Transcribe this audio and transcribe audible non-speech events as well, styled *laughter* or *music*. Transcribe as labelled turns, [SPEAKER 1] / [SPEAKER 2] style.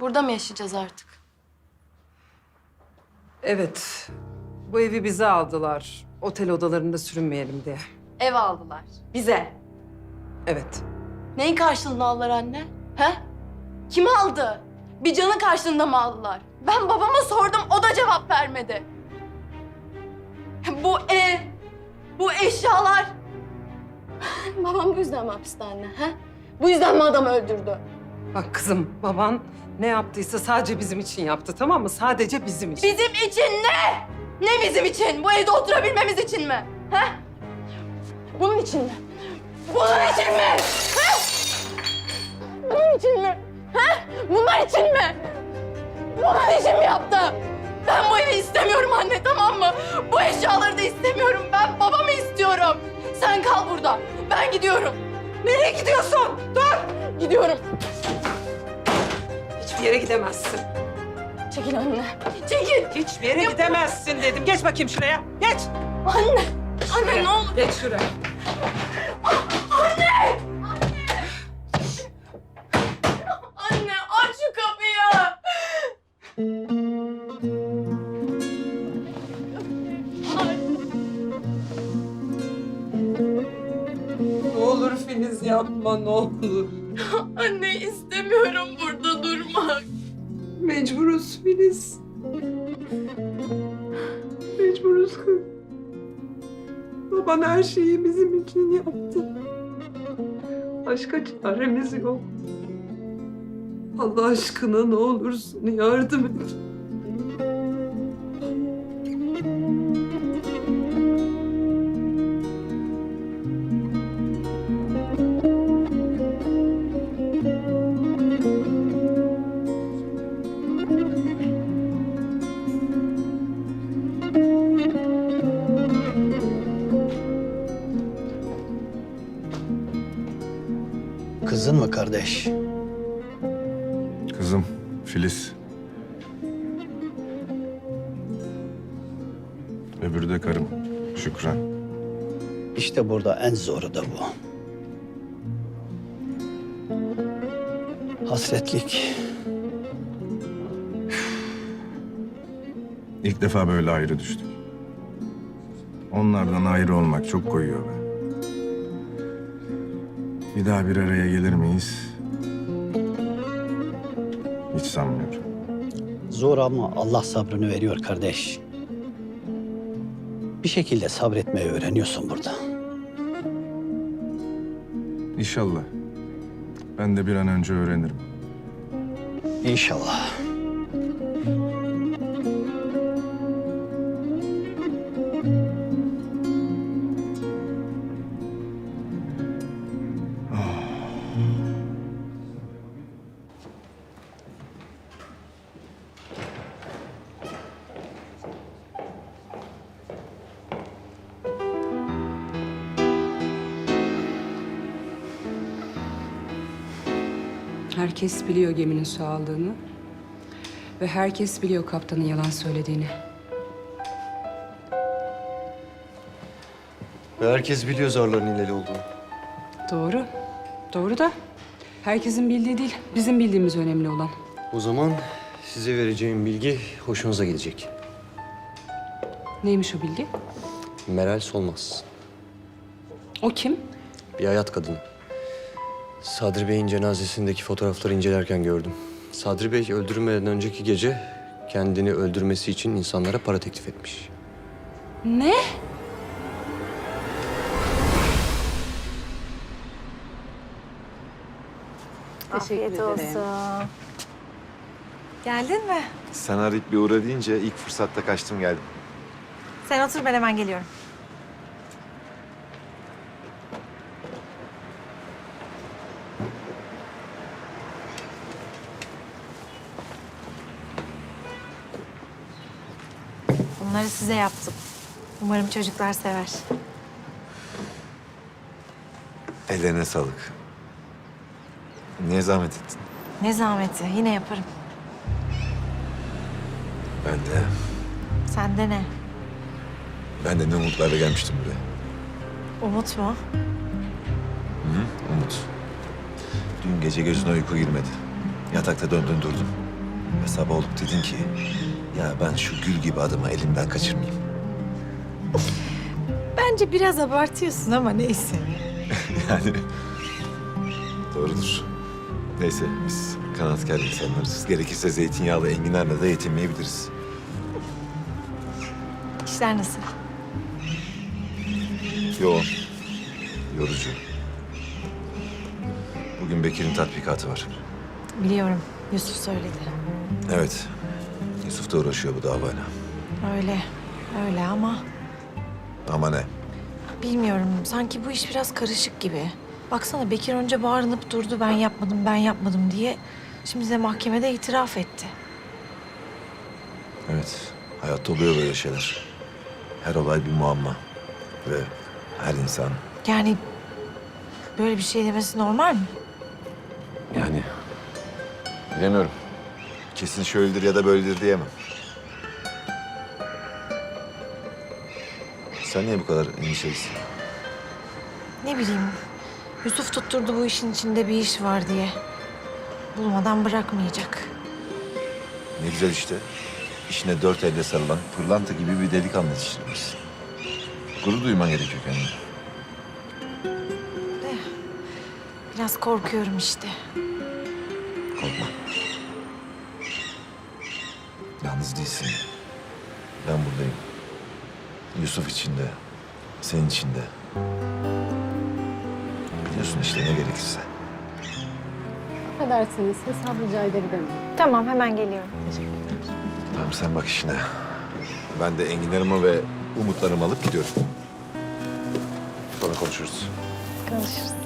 [SPEAKER 1] Burada mı yaşayacağız artık?
[SPEAKER 2] Evet. Bu evi bize aldılar. Otel odalarında sürünmeyelim diye.
[SPEAKER 1] Ev aldılar. Bize.
[SPEAKER 2] Evet.
[SPEAKER 1] Neyin karşılığında aldılar anne? He? Kim aldı? Bir canın karşılığında mı aldılar? Ben babama sordum, o da cevap vermedi. Bu ev, bu eşyalar. Babam bu yüzden mi hapiste anne? He? Bu yüzden mi adam öldürdü?
[SPEAKER 2] Bak kızım baban ne yaptıysa sadece bizim için yaptı tamam mı? Sadece bizim için.
[SPEAKER 1] Bizim için ne? Ne bizim için? Bu evde oturabilmemiz için mi? He? Bunun için mi? Bunun için mi? He? Bunun için mi? He? Bunlar için mi? Bunun için mi yaptı? Ben bu evi istemiyorum anne tamam mı? Bu eşyaları da istemiyorum. Ben babamı istiyorum. Sen kal burada. Ben gidiyorum.
[SPEAKER 2] Nereye gidiyorsun? Dur!
[SPEAKER 1] Gidiyorum.
[SPEAKER 2] Yere gidemezsin.
[SPEAKER 1] Çekil anne. Çekil.
[SPEAKER 2] Hiçbir yere gidemezsin dedim. Geç bakayım şuraya. Geç.
[SPEAKER 1] Anne. Anne ne olur.
[SPEAKER 2] Geç şuraya.
[SPEAKER 1] Anne aç şu kapıyı.
[SPEAKER 2] Ne olur Filiz yapma ne olur.
[SPEAKER 1] Anne istemiyorum durmak.
[SPEAKER 2] Mecburuz Filiz. Mecburuz kız. Baban her şeyi bizim için yaptı. Başka çaremiz yok. Allah aşkına ne olursun yardım et.
[SPEAKER 3] Kardeş?
[SPEAKER 4] Kızım Filiz. Öbürü de karım Şükran.
[SPEAKER 3] İşte burada en zoru da bu. Hasretlik.
[SPEAKER 4] İlk defa böyle ayrı düştük. Onlardan ayrı olmak çok koyuyor be. Bir daha bir araya gelir miyiz? Hiç sanmıyorum.
[SPEAKER 3] Zor ama Allah sabrını veriyor kardeş. Bir şekilde sabretmeyi öğreniyorsun burada.
[SPEAKER 4] İnşallah. Ben de bir an önce öğrenirim.
[SPEAKER 3] İnşallah.
[SPEAKER 5] Herkes biliyor geminin su aldığını. Ve herkes biliyor kaptanın yalan söylediğini.
[SPEAKER 6] Ve herkes biliyor zarların hileli olduğunu.
[SPEAKER 5] Doğru. Doğru da herkesin bildiği değil, bizim bildiğimiz önemli olan.
[SPEAKER 6] O zaman size vereceğim bilgi hoşunuza gidecek.
[SPEAKER 5] Neymiş o bilgi?
[SPEAKER 6] Meral Solmaz.
[SPEAKER 5] O kim?
[SPEAKER 6] Bir hayat kadını. Sadri Bey'in cenazesindeki fotoğrafları incelerken gördüm. Sadri Bey öldürülmeden önceki gece kendini öldürmesi için insanlara para teklif etmiş.
[SPEAKER 5] Ne?
[SPEAKER 7] Afiyet olsun. Geldin mi?
[SPEAKER 8] Sen arayıp bir uğra deyince ilk fırsatta kaçtım geldim.
[SPEAKER 7] Sen otur ben hemen geliyorum. Bunları size yaptım. Umarım çocuklar sever.
[SPEAKER 8] Ellerine sağlık. Niye zahmet ettin?
[SPEAKER 7] Ne zahmeti yine yaparım.
[SPEAKER 8] Ben de,
[SPEAKER 7] Sende ne?
[SPEAKER 8] ben de ne umutlarla gelmiştim buraya.
[SPEAKER 7] Umut mu?
[SPEAKER 8] Umut. Dün gece gözüne uyku girmedi. Yatakta döndün durdun. Ve sabah olup dedin ki... ...ya ben şu gül gibi adamı elimden kaçırmayayım.
[SPEAKER 7] Bence biraz abartıyorsun ama neyse. *laughs*
[SPEAKER 8] Yani... Doğrudur. Neyse biz kanaatkar insanlarız. Gerekirse zeytinyağlı enginarla da yetinmeyebiliriz.
[SPEAKER 7] İşler nasıl?
[SPEAKER 8] Yoğun. Yorucu. Bugün Bekir'in tatbikatı var.
[SPEAKER 7] Biliyorum. Yusuf söyledi.
[SPEAKER 8] Evet. Yusuf da uğraşıyor bu davayla.
[SPEAKER 7] Öyle. Öyle ama
[SPEAKER 8] Ama ne?
[SPEAKER 7] bilmiyorum. Sanki bu iş biraz karışık gibi. Baksana Bekir önce bağırınıp durdu ben yapmadım ben yapmadım diye. Şimdi de mahkemede itiraf etti.
[SPEAKER 8] Evet. Hayatta oluyor böyle şeyler. Her olay bir muamma. Ve her insan
[SPEAKER 7] Yani böyle bir şey demesi normal mi?
[SPEAKER 8] yani... Bilemiyorum. Kesin şöyledir ya da böyledir diyemem. Sen niye bu kadar endişelisin?
[SPEAKER 7] Ne bileyim. Yusuf tutturdu bu işin içinde bir iş var diye. Bulmadan bırakmayacak.
[SPEAKER 8] Ne güzel işte. İşine dört elle sarılan pırlanta gibi bir delikanlı yetiştirmişsin. Gurur duyman gerekiyor kendine.
[SPEAKER 7] Biraz korkuyorum işte.
[SPEAKER 8] Korkma. Yalnız değilsin. Ben buradayım. Yusuf için de, senin için de. Biliyorsun işte ne gerekirse.
[SPEAKER 9] Affedersiniz, hesap rica edebilirim.
[SPEAKER 7] Tamam hemen geliyorum.
[SPEAKER 8] Tamam sen bak işine. Ben de enginlerimi ve umutlarımı alıp gidiyorum. Sonra konuşuruz.
[SPEAKER 9] Konuşuruz.